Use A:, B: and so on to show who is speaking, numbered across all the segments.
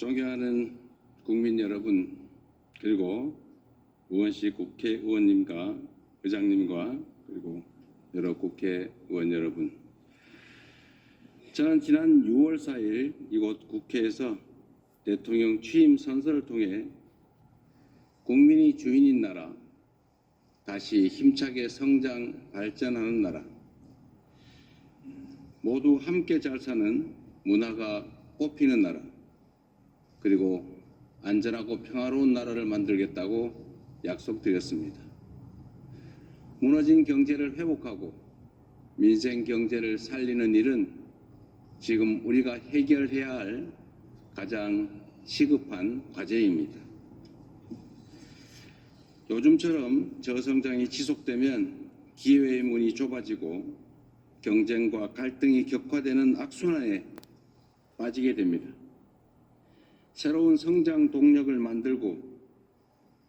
A: 존경하는 국민 여러분 그리고 우원식 국회의원님과 의장님과 그리고 여러 국회의원 여러분. 저는 지난 6월 4일 이곳 국회에서 대통령 취임 선서를 통해 국민이 주인인 나라 다시 힘차게 성장 발전하는 나라 모두 함께 잘 사는 문화가 꽃피는 나라 그리고 안전하고 평화로운 나라를 만들겠다고 약속드렸습니다. 무너진 경제를 회복하고 민생 경제를 살리는 일은 지금 우리가 해결해야 할 가장 시급한 과제입니다. 요즘처럼 저성장이 지속되면 기회의 문이 좁아지고 경쟁과 갈등이 격화되는 악순환에 빠지게 됩니다. 새로운 성장 동력을 만들고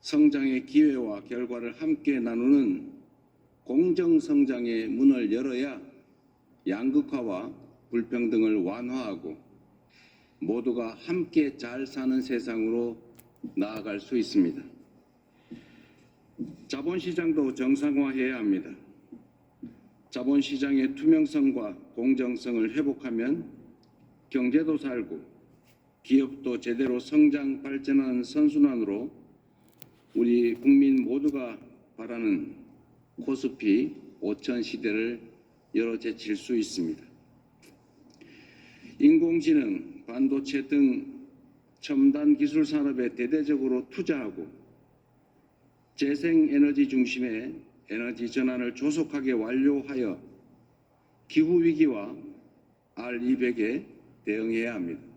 A: 성장의 기회와 결과를 함께 나누는 공정 성장의 문을 열어야 양극화와 불평등을 완화하고 모두가 함께 잘 사는 세상으로 나아갈 수 있습니다. 자본시장도 정상화해야 합니다. 자본시장의 투명성과 공정성을 회복하면 경제도 살고 기업도 제대로 성장 발전하는 선순환으로 우리 국민 모두가 바라는 코스피 5천 시대를 열어제칠 수 있습니다. 인공지능, 반도체 등 첨단 기술 산업에 대대적으로 투자하고 재생에너지 중심의 에너지 전환을 조속하게 완료하여 기후 위기와 R200에 대응해야 합니다.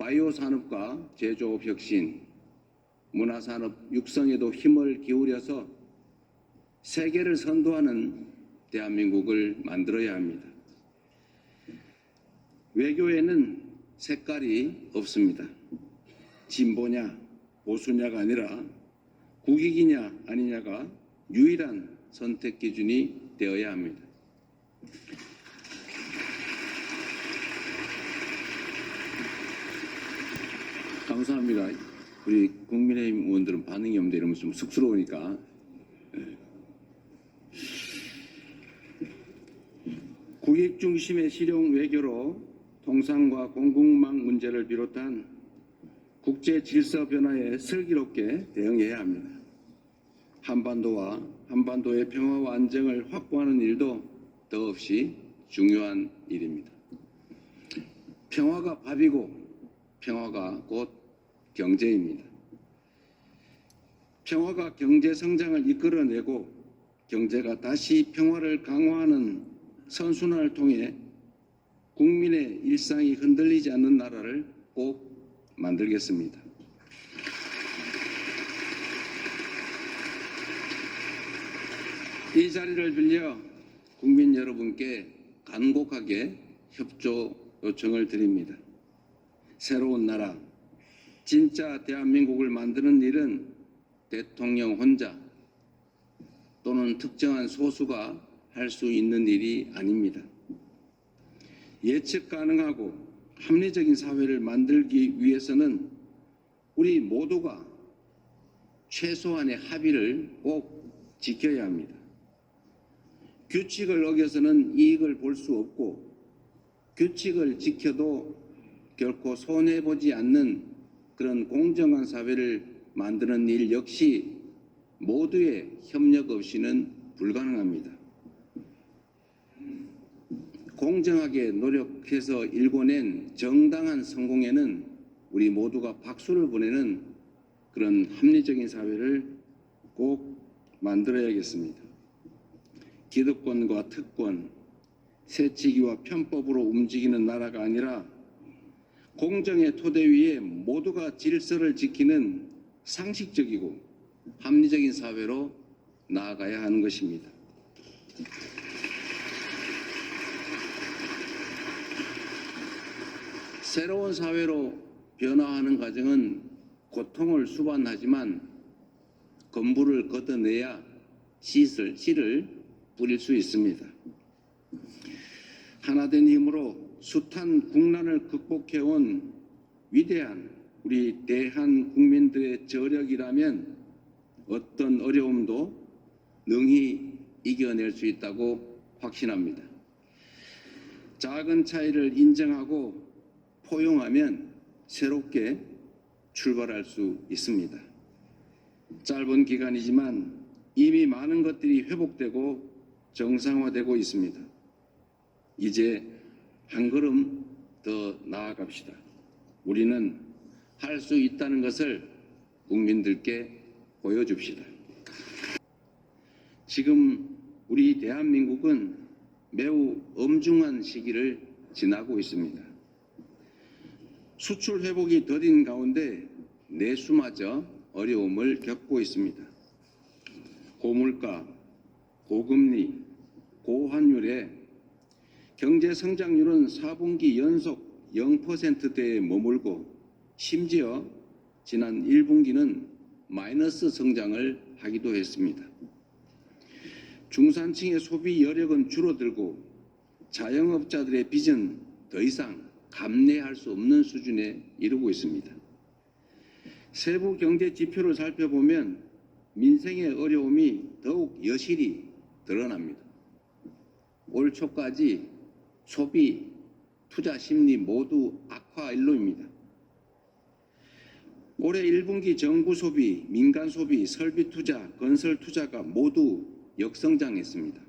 A: 바이오 산업과 제조업 혁신, 문화 산업 육성에도 힘을 기울여서 세계를 선도하는 대한민국을 만들어야 합니다. 외교에는 색깔이 없습니다. 진보냐 보수냐가 아니라 국익이냐 아니냐가 유일한 선택 기준이 되어야 합니다. 감사합니다. 우리 국민의힘 의원들은 반응이 없는데 이러면 좀 쑥스러우니까. 예. 국익 중심의 실용 외교로 통상과 공국망 문제를 비롯한 국제 질서 변화에 슬기롭게 대응해야 합니다. 한반도와 한반도의 평화와 안정을 확보하는 일도 더없이 중요한 일입니다. 평화가 밥이고 평화가 곧 경제입니다. 평화가 경제 성장을 이끌어내고 경제가 다시 평화를 강화하는 선순환을 통해 국민의 일상이 흔들리지 않는 나라를 꼭 만들겠습니다. 이 자리를 빌려 국민 여러분께 간곡하게 협조 요청을 드립니다. 새로운 나라, 진짜 대한민국을 만드는 일은 대통령 혼자 또는 특정한 소수가 할 수 있는 일이 아닙니다. 예측 가능하고 합리적인 사회를 만들기 위해서는 우리 모두가 최소한의 합의를 꼭 지켜야 합니다. 규칙을 어겨서는 이익을 볼 수 없고 규칙을 지켜도 결코 손해보지 않는 그런 공정한 사회를 만드는 일 역시 모두의 협력 없이는 불가능합니다. 공정하게 노력해서 일궈낸 정당한 성공에는 우리 모두가 박수를 보내는 그런 합리적인 사회를 꼭 만들어야겠습니다. 기득권과 특권, 세치기와 편법으로 움직이는 나라가 아니라 공정의 토대 위에 모두가 질서를 지키는 상식적이고 합리적인 사회로 나아가야 하는 것입니다. 새로운 사회로 변화하는 과정은 고통을 수반하지만 건물을 걷어내야 씨를, 씨를 뿌릴 수 있습니다. 하나된 힘으로 숱한 국난을 극복해온 위대한 우리 대한 국민들의 저력이라면 어떤 어려움도 능히 이겨낼 수 있다고 확신합니다. 작은 차이를 인정하고 포용하면 새롭게 출발할 수 있습니다. 짧은 기간이지만 이미 많은 것들이 회복되고 정상화되고 있습니다. 이제 한 걸음 더 나아갑시다. 우리는 할 수 있다는 것을 국민들께 보여줍시다. 지금 우리 대한민국은 매우 엄중한 시기를 지나고 있습니다. 수출 회복이 더딘 가운데 내수마저 어려움을 겪고 있습니다. 고물가, 고금리, 고환율에 경제 성장률은 4분기 연속 0%대에 머물고 심지어 지난 1분기는 마이너스 성장을 하기도 했습니다. 중산층의 소비 여력은 줄어들고 자영업자들의 빚은 더 이상 감내할 수 없는 수준에 이르고 있습니다. 세부 경제 지표를 살펴보면 민생의 어려움이 더욱 여실히 드러납니다. 올 초까지 소비, 투자 심리 모두 악화 일로입니다. 올해 1분기 정부 소비, 민간 소비, 설비 투자, 건설 투자가 모두 역성장했습니다.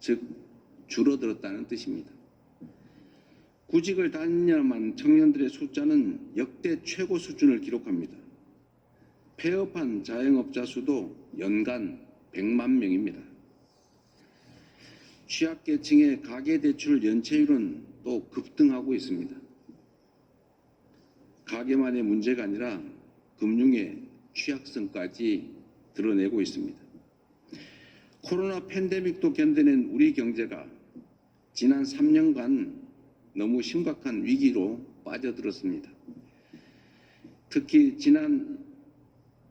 A: 즉 줄어들었다는 뜻입니다. 구직을 다녀만 청년들의 숫자는 역대 최고 수준을 기록합니다. 폐업한 자영업자 수도 연간 100만 명입니다. 취약계층의 가계대출 연체율은 또 급등하고 있습니다. 가계만의 문제가 아니라 금융의 취약성까지 드러내고 있습니다. 코로나 팬데믹도 견뎌낸 우리 경제가 지난 3년간 너무 심각한 위기로 빠져들었습니다. 특히 지난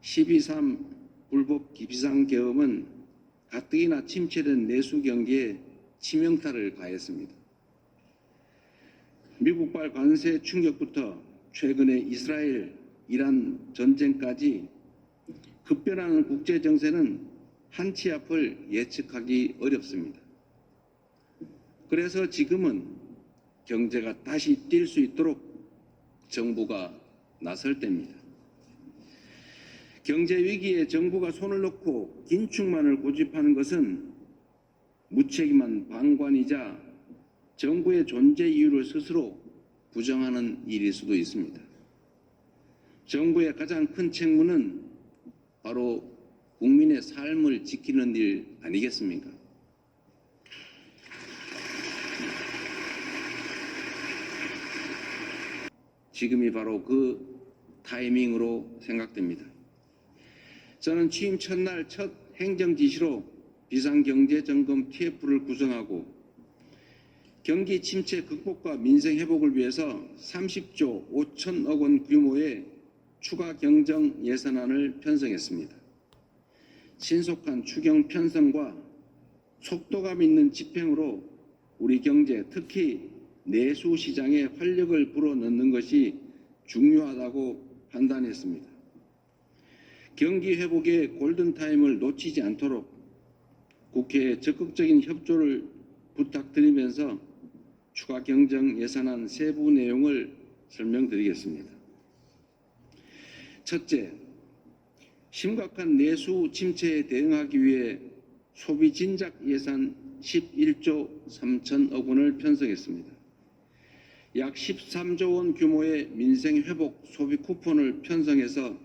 A: 12.3 불법 비상 계엄은 가뜩이나 침체된 내수 경기에 치명타를 가했습니다. 미국발 관세 충격부터 최근의 이스라엘, 이란 전쟁까지 급변하는 국제 정세는 한치 앞을 예측하기 어렵습니다. 그래서 지금은 경제가 다시 뛸 수 있도록 정부가 나설 때입니다. 경제 위기에 정부가 손을 놓고 긴축만을 고집하는 것은 무책임한 방관이자 정부의 존재 이유를 스스로 부정하는 일일 수도 있습니다. 정부의 가장 큰 책무는 바로 국민의 삶을 지키는 일 아니겠습니까? 지금이 바로 그 타이밍으로 생각됩니다. 저는 취임 첫날 첫 행정 지시로 비상경제점검 TF를 구성하고 경기 침체 극복과 민생 회복을 위해서 30조 5천억 원 규모의 추가 경정 예산안을 편성했습니다. 신속한 추경 편성과 속도감 있는 집행으로 우리 경제 특히 내수 시장에 활력을 불어넣는 것이 중요하다고 판단했습니다. 경기 회복의 골든타임을 놓치지 않도록 국회에 적극적인 협조를 부탁드리면서 추가 경정 예산안 세부 내용을 설명드리겠습니다. 첫째, 심각한 내수 침체에 대응하기 위해 소비 진작 예산 11조 3천억 원을 편성했습니다. 약 13조 원 규모의 민생 회복 소비 쿠폰을 편성해서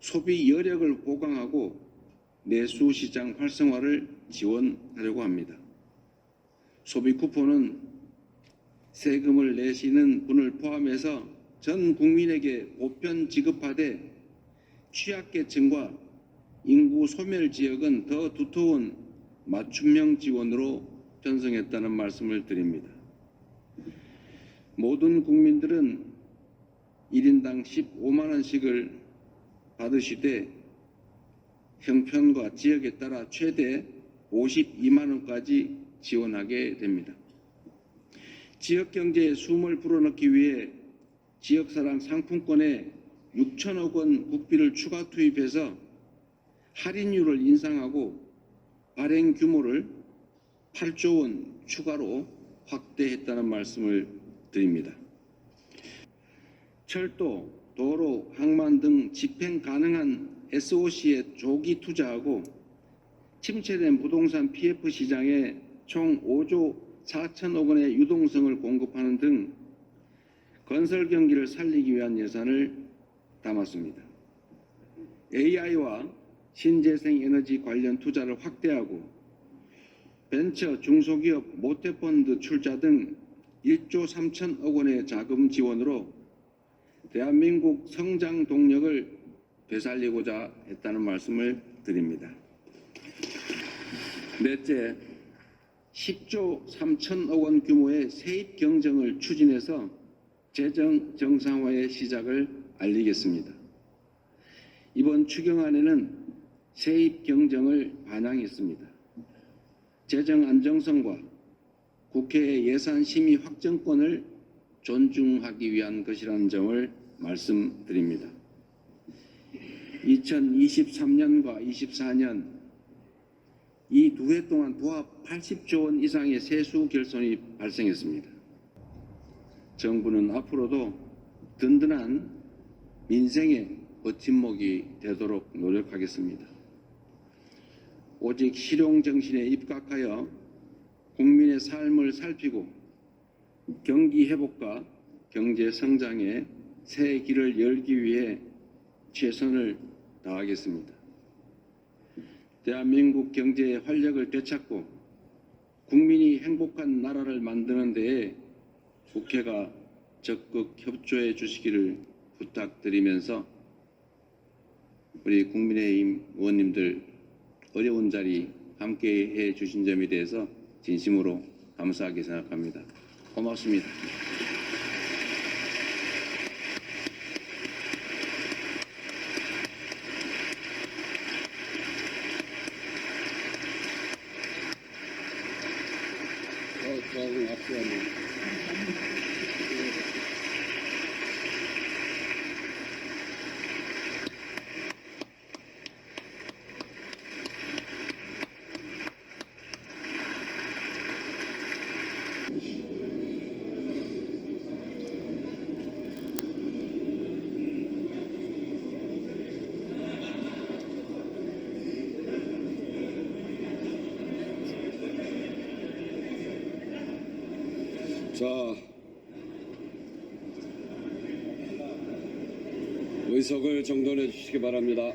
A: 소비 여력을 보강하고 내수 시장 활성화를 지원하려고 합니다. 소비 쿠폰은 세금을 내시는 분을 포함해서 전 국민에게 보편 지급하되 취약계층과 인구 소멸 지역은 더 두터운 맞춤형 지원으로 편성했다는 말씀을 드립니다. 모든 국민들은 1인당 15만 원씩을 받으시되 형편과 지역에 따라 최대 52만 원까지 지원하게 됩니다. 지역 경제에 숨을 불어넣기 위해 지역사랑 상품권에 6천억 원 국비를 추가 투입해서 할인율을 인상하고 발행 규모를 8조 원 추가로 확대했다는 말씀을 드립니다. 철도, 도로, 항만 등 집행 가능한 SOC에 조기 투자하고 침체된 부동산 PF 시장에 총 5조 4천억 원의 유동성을 공급하는 등 건설 경기를 살리기 위한 예산을 담았습니다. AI와 신재생 에너지 관련 투자를 확대하고 벤처 중소기업 모태펀드 출자 등 1조 3천억 원의 자금 지원으로 대한민국 성장 동력을 되살리고자 했다는 말씀을 드립니다. 넷째, 10조 3천억 원 규모의 세입 경정을 추진해서 재정 정상화의 시작을 알리겠습니다. 이번 추경안에는 세입 경정을 반영했습니다. 재정 안정성과 국회의 예산 심의 확정권을 존중하기 위한 것이라는 점을 말씀드립니다. 2023년과 24년 이 두 해 동안 도합 80조 원 이상의 세수 결손이 발생했습니다. 정부는 앞으로도 든든한 민생의 버팀목이 되도록 노력하겠습니다. 오직 실용 정신에 입각하여 국민의 삶을 살피고 경기 회복과 경제 성장의 새 길을 열기 위해 최선을 다하겠습니다. 대한민국 경제의 활력을 되찾고 국민이 행복한 나라를 만드는 데에 국회가 적극 협조해 주시기를 부탁드리면서 우리 국민의힘 의원님들 어려운 자리 함께 해 주신 점에 대해서 진심으로 감사하게 생각합니다. 고맙습니다. 어, 저하고 약속합니다.
B: 자, 의석을 정돈해 주시기 바랍니다.